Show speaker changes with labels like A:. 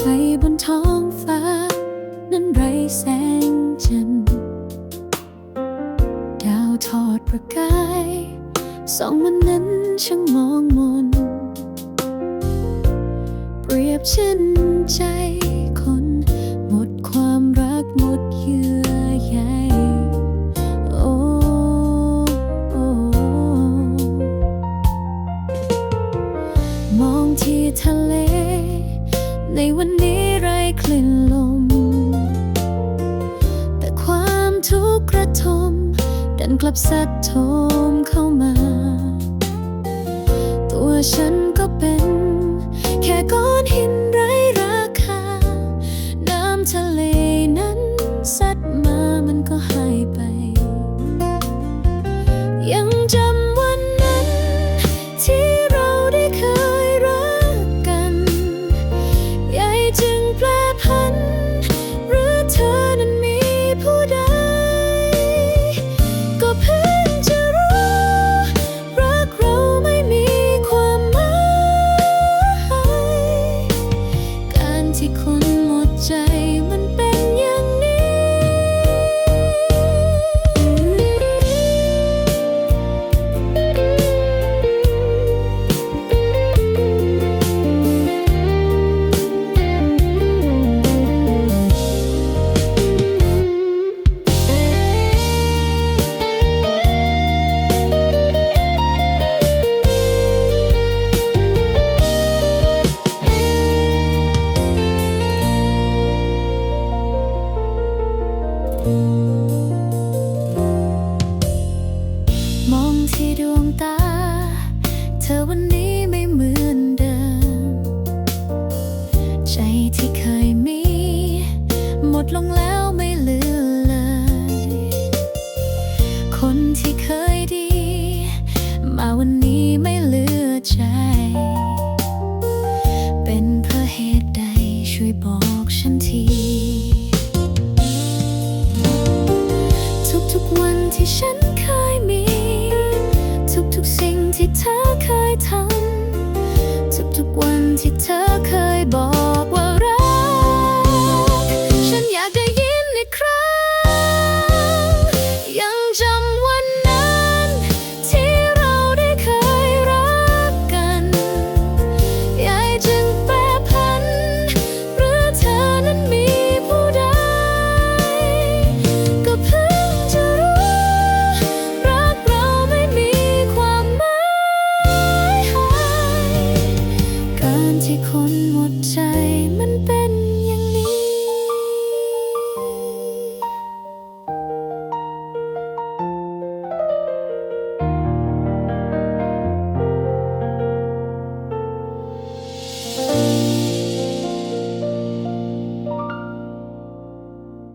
A: ไปบนท้องฟ้า นั้นไรแสงจันทร์ดาวทอดประกายสองมันนั้นช่างมองมน เปรียบเช่นใจคน หมดความรักหมดเยื่อใยโอ้โอ้มองที่ทะเล ในวันนี้ไร้คลื่นลม แต่ความทุกข์กระทม ดันกลับสัดโทมเข้ามา ตัวฉัน ที่ดวงตา เธอวันนี้ไม่เหมือนเดิม ใจที่เคยมี หมดลงแล้วไม่เหลือเลย คนที่เคยดี มาวันนี้ไม่เหลือใจ เป็นเพราะเหตุใดช่วยบอกฉันทีทุกๆวันที่ฉัน ธอเคยทำทุกๆวันที่เธอเคย คนหมดใจมันเป็น